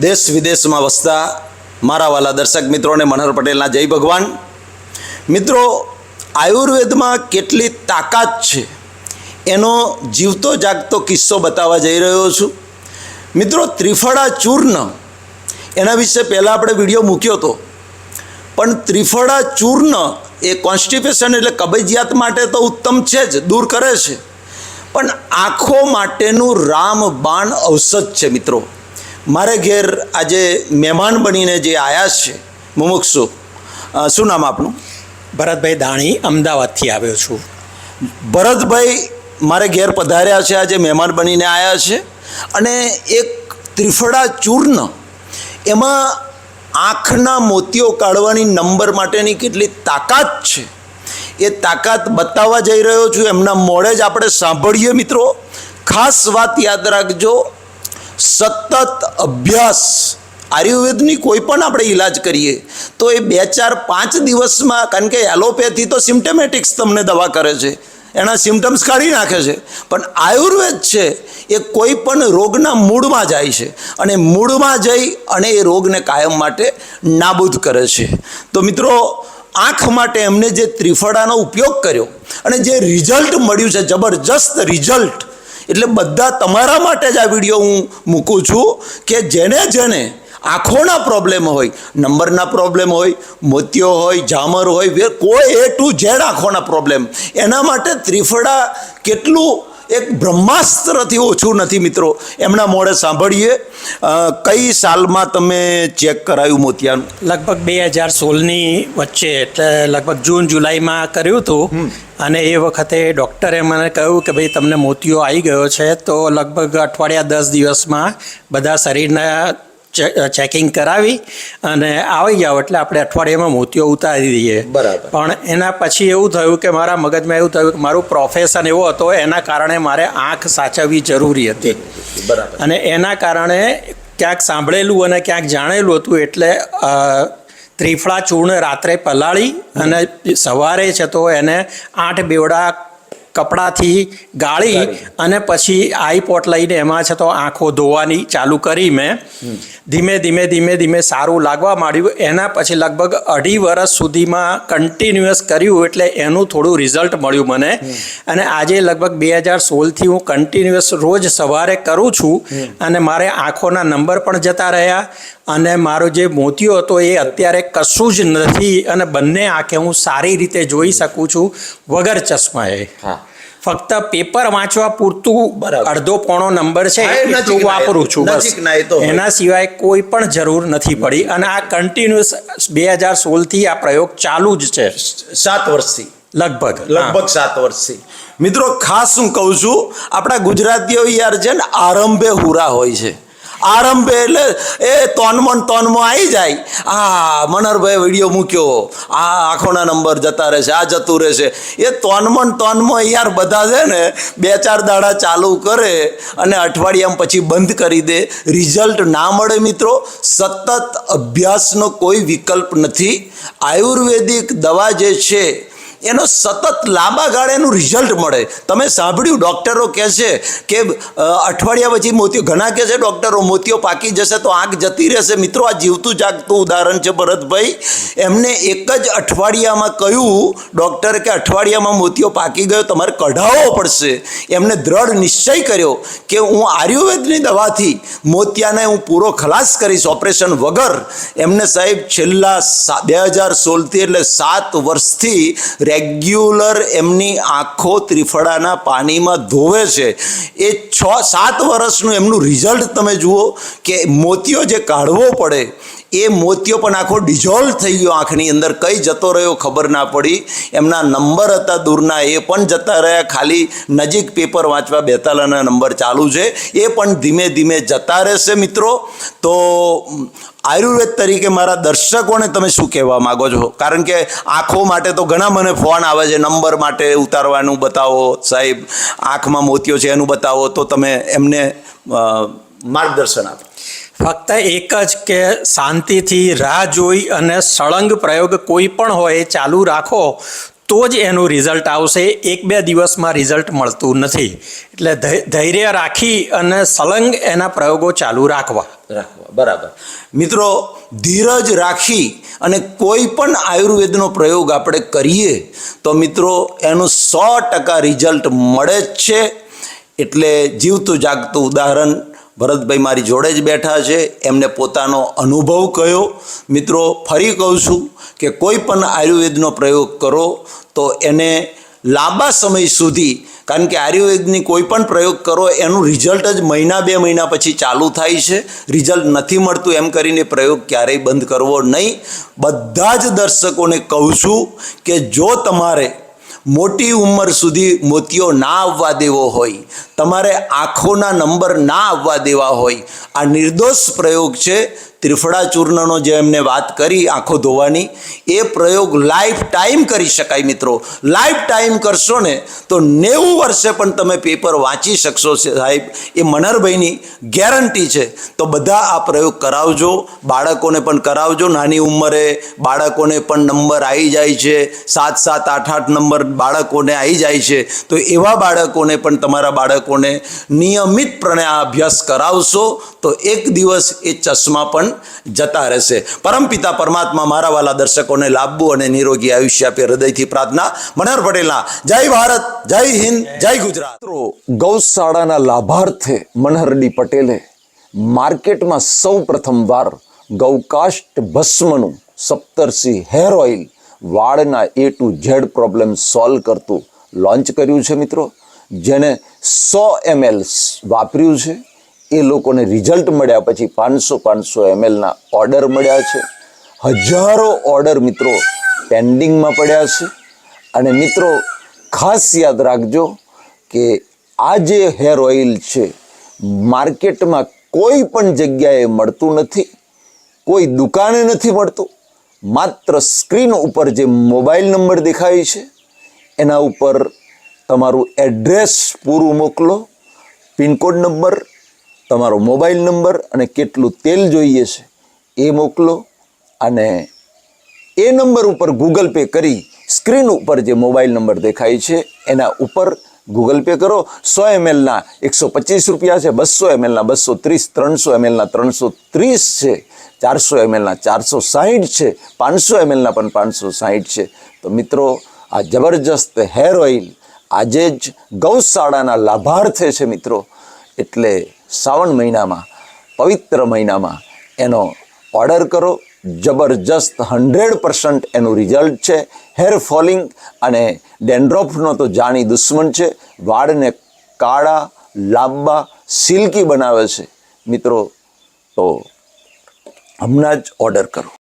દેશ વિદેશમાં વસતા મારા વાલા દર્શક મિત્રોને મનહર પટેલના જય ભગવાન. મિત્રો, આયુર્વેદમાં કેટલી તાકાત છે એનો જીવતો જાગતો કિસ્સો બતાવવા જઈ રહ્યો છું. મિત્રો, ત્રિફળા ચૂર્ણ, એના વિશે પહેલાં આપણે વીડિયો મૂક્યો હતો પણ ત્રિફળા ચૂર્ણ એ કોન્સ્ટિપેશન એટલે કબજિયાત માટે તો ઉત્તમ છે જ, દૂર કરે છે. પણ આંખો માટેનું રામબાણ ઔષધ છે મિત્રો. મારે ઘેર આજે મહેમાન બનીને જે આયા છે મુમુક્ષુ શું નામ આપનું? ભરતભાઈ દાણી અમદાવાદથી આવ્યો છું. ભરતભાઈ મારે ઘેર પધાર્યા છે આજે મહેમાન બનીને આવ્યા છે અને એક ત્રિફળા ચૂર્ણ એમાં આંખના મોતીઓ કાઢવાની નંબર માટેની કેટલી તાકાત છે એ તાકાત બતાવવા જઈ રહ્યો છું. એમના મોડે જ આપણે સાંભળીએ મિત્રો. ખાસ વાત યાદ રાખજો સતત અભ્યાસ આયુર્વેદની કોઈ પણ આપણે ઈલાજ કરીએ, તો એ બે ચાર પાંચ દિવસમાં, કારણ કે એલોપેથી તો સિમ્ટમેટિક્સ તમને દવા કરે છે, એના સિમ્ટમ્સ કાઢી નાખે છે, પણ આયુર્વેદ છે, એ કોઈ પણ રોગના મૂળમાં જાય છે, અને મૂળમાં જઈ અને એ રોગને કાયમ માટે નાબૂદ કરે છે. તો મિત્રો, આંખ માટે એમને જે ત્રિફળાનો ઉપયોગ કર્યો, અને જે રિઝલ્ટ મળ્યું છે, જબરજસ્ત રિઝલ્ટ એટલે બધા તમારા માટે જ આ વીડિયો હું મૂકું છું કે જેને જેને આંખોના પ્રોબ્લેમ હોય, નંબરના પ્રોબ્લેમ હોય મોતિયો હોય ઝામર હોય કોઈ એ ટુ ઝેડ આંખોના પ્રોબ્લેમ એના માટે ત્રિફળા કેટલું એક બ્રહ્માસ્ત્રથી ઓછું નથી મિત્રો. એમના મોડે સાંભળીએ. કઈ સાલમાં તમે ચેક કરાયું મોતિયાનું? લગભગ બે હજાર સોળની વચ્ચે એટલે લગભગ જૂન જુલાઈમાં કર્યું હતું. અને એ વખતે ડૉક્ટરે મને કહ્યું કે ભાઈ તમને મોતિયો આવી ગયો છે તો લગભગ અઠવાડિયા દસ દિવસમાં બધા શરીરના ચેકિંગ કરાવી અને આવી જાઓ. એટલે આપણે અઠવાડિયામાં મોતિયો ઉતારી દઈએ. બરાબર. પણ એના પછી એવું થયું કે મારા મગજમાં એવું થયું કે મારું પ્રોફેશન એવો હતો એના કારણે મારે આંખ સાચવવી જરૂરી હતી. બરાબર. અને એના કારણે ક્યાંક સાંભળેલું અને ક્યાંક જાણેલું હતું એટલે ત્રિફળા ચૂર્ણ રાત્રે પલાળી અને સવારે છે તો એને આઠ બેવડા કપડાથી ગાળી અને પછી આઈ પોટ લઈને એમાં છે તો આંખો ધોવાની ચાલુ કરી મેં. ધીમે ધીમે ધીમે ધીમે સારું લાગવા માંડ્યું. એના પછી લગભગ અઢી વર્ષ સુધીમાં કન્ટિન્યુઅસ કર્યું એટલે એનું થોડું રિઝલ્ટ મળ્યું મને. અને આજે લગભગ બે હજાર સોળથી હું કન્ટિન્યુઅસ રોજ સવારે કરું છું અને મારે આંખોના નંબર પણ જતા રહ્યા. અને મારો જે મોતિયો હતો એ અત્યારે કશું જ નથી અને બંને આંખે હું સારી રીતે જોઈ શકું છું વગર ચશ્માએ. હા. ફક્ત પેપર વાંચવા પૂરતું અડધો પોણો નંબર છે એટલું વાપરું છું બસ. એના સિવાય કોઈ પણ જરૂર નથી પડી અને આ કન્ટિન્યુઅસ બે હજાર સોળથી આ પ્રયોગ ચાલુ જ છે. સાત વર્ષથી. લગભગ લગભગ સાત વર્ષથી. મિત્રો ખાસ હું કહું છું આપણા ગુજરાતીઓ યાર છે ને આરંભે હુરા હોય છે. આરંભે એટલે એ તોનમન તોનમાં આવી જાય. આ મનરભાઈ વીડિયો મૂક્યો. આ આંખોના નંબર જતા રહેશે, આ જતું રહેશે. એ તોનમન તોનમાં યાર બધા છે ને બે ચાર દાડા ચાલુ કરે અને અઠવાડિયામાં પછી બંધ કરી દે. રિઝલ્ટ ના મળે મિત્રો. સતત અભ્યાસનો કોઈ વિકલ્પ નથી. આયુર્વેદિક દવા જે છે એનો સતત લાંબા ગાળેનું રિઝલ્ટ મળે. તમે સાંભળ્યું? ડૉક્ટરો કહે છે કે અઠવાડિયા પછી મોતિયો ઘણા કહે છે ડૉક્ટરો મોતિયો પાકી જશે તો આંખ જતી રહેશે. મિત્રો, આ જીવતું જાગતું ઉદાહરણ છે ભરતભાઈ. એમને એક જ અઠવાડિયામાં કહ્યું ડૉક્ટર કે અઠવાડિયામાં મોતિયો પાકી ગયો, તમારે કઢાવવો પડશે. એમને દ્રઢ નિશ્ચય કર્યો કે, હું આયુર્વેદની દવાથી મોતિયાને હું પૂરો ખલાસ કરીશ ઓપરેશન વગર. એમને સાહેબ, છેલ્લા બે હજાર સોળથી એટલે સાત વર્ષથી રેગ્યુલર એમની આંખો ત્રિફળાના પાણીમાં ધોવે છે. એ છ સાત વર્ષનું એમનું રિઝલ્ટ તમે જુઓ કે મોતિયો જે કાઢવો પડે એ મોતિયો પણ આખો ડિઝોલ્વ થઈ ગયો આંખની અંદર. કઈ જતો રહ્યો ખબર ના પડી. એમના નંબર હતા દૂરના, એ પણ જતા રહ્યા. ખાલી નજીક પેપર વાંચવા બેતાલાના નંબર ચાલુ છે. એ પણ ધીમે ધીમે જતા રહેશે મિત્રો. તો, આયુર્વેદ તરીકે મારા દર્શકોને તમે શું કહેવા માગો છો? કારણ કે આંખો માટે તો ઘણા મને ફોન આવે છે, નંબર માટે ઉતારવાનું બતાવો. સાહેબ, આંખમાં મોતિયો છે એનું બતાવો. તો તમે એમને માર્ગદર્શન આપો. ફક્ત એક જ કે શાંતિથી રાહ જોઈ અને સળંગ પ્રયોગ કોઈ પણ હોય ચાલુ રાખો, તો જ એનું રિઝલ્ટ આવશે. એક બે દિવસમાં રિઝલ્ટ મળતું નથી. એટલે ધૈર્ય રાખી અને સળંગ એના પ્રયોગો ચાલુ રાખવા. રાખવા, બરાબર. મિત્રો, ધીરજ રાખી અને કોઈ પણ આયુર્વેદનો પ્રયોગ આપણે કરીએ, તો મિત્રો, એનું સો ટકા રિઝલ્ટ મળે જ છે. એટલે જીવતું જાગતું ઉદાહરણ ભરતભાઈ મારી જોડે જ બેઠા છે. એમને પોતાનો અનુભવ કયો? મિત્રો, ફરી કહું છું કે કોઈ પણ આયુર્વેદનો પ્રયોગ કરો તો એને લાંબા સમય સુધી, કારણ કે આયુર્વેદની કોઈ પણ પ્રયોગ કરો, એનું રિઝલ્ટ જ મહિના બે મહિના પછી ચાલુ થાય છે. રિઝલ્ટ નથી મળતું એમ કરીને પ્રયોગ ક્યારેય બંધ કરવો નહીં. બધા જ દર્શકોને કહું છું કે જો તમારે મોટી ઉંમર સુધી મોતીઓ ના આવવા દેવો હોય, તમારે આંખોના નંબર ના આવવા દેવા હોય. આ નિર્દોષ પ્રયોગ છે ત્રિફળા ચૂર્ણનો જે એમને વાત કરી આંખો ધોવાની, એ પ્રયોગ લાઈફ ટાઈમ કરી શકાય મિત્રો. લાઈફ ટાઈમ કરશો ને તો નેવું વર્ષે પણ તમે પેપર વાંચી શકશો સાહેબ. એ મનહરભાઈની ગેરંટી છે. તો બધા આ પ્રયોગ કરાવજો, બાળકોને પણ કરાવજો. નાની ઉંમરે બાળકોને પણ નંબર આવી જાય છે. સાત સાત, આઠ આઠ નંબર બાળકોને આવી જાય છે. તો એવા બાળકોને પણ તમારા બાળકોને નિયમિતપણે આ અભ્યાસ કરાવશો, તો એક દિવસ એ ચશ્મા પણ જતા રહેશે. પરમપિતા પરમાત્મા મારા વાલા દર્શકોને લાંબુ અને નિરોગી આયુષ્ય આપે હૃદયથી પ્રાર્થના. મનહર પટેલના, જય ભારત, જય હિન્દ, જય ગુજરાત. ગૌશાળાના લાભાર્થે મનહરડી પટેલે માર્કેટમાં સૌ પ્રથમવાર ગૌકાષ્ટ ભસ્મનું સપ્તર્ષિ હેર ઓઇલ વાળના A to Z problem solve કરતું લોન્ચ કર્યું છે મિત્રો. જેને સો એમએલ વાપર્યું છે. એ લોકોને રિઝલ્ટ મળ્યા પછી પાંચસો પાંચસો એમએલના ઓર્ડર મળ્યા છે. હજારો ઓર્ડર મિત્રો પેન્ડિંગમાં પડ્યા છે. અને મિત્રો, ખાસ યાદ રાખજો કે આ જે હેર ઓઇલ છે, માર્કેટમાં કોઈ પણ જગ્યાએ મળતું નથી. કોઈ દુકાને નથી મળતું. માત્ર સ્ક્રીન ઉપર જે મોબાઈલ નંબર દેખાય છે, એના ઉપર તમારું એડ્રેસ પૂરું મોકલો, પિનકોડ નંબર તમારો મોબાઈલ નંબર અને કેટલું તેલ જોઈએ છે એ મોકલો અને એ નંબર ઉપર ગૂગલ પે કરી સ્ક્રીન ઉપર જે મોબાઈલ નંબર દેખાય છે એના ઉપર ગૂગલ પે કરો. સો એમએલના એકસો પચીસ રૂપિયા છે, બસો એમએલના બસો ત્રીસ, ત્રણસો એમએલના ત્રણસો ત્રીસ છે, ચારસો એમએલના ચારસો સાહીઠ છે, પાંચસો એમએલના પણ પાંચસો સાહીઠ છે. તો મિત્રો, આ જબરજસ્ત હેર ઓઇલ આજે જ ગૌશાળાના લાભાર્થે છે મિત્રો. એટલે શ્રાવણ મહિનામાં, પવિત્ર મહિનામાં એનો ઓર્ડર કરો. જબરજસ્ત હંડ્રેડ પર્સન્ટ એનું રિઝલ્ટ છે. હેર ફોલિંગ અને ડેન્ડ્રોફનો તો જાણી દુશ્મન છે. વાળને કાળા, લાંબા, સિલ્કી બનાવે છે. મિત્રો, તો હમણાં જ ઓર્ડર કરો.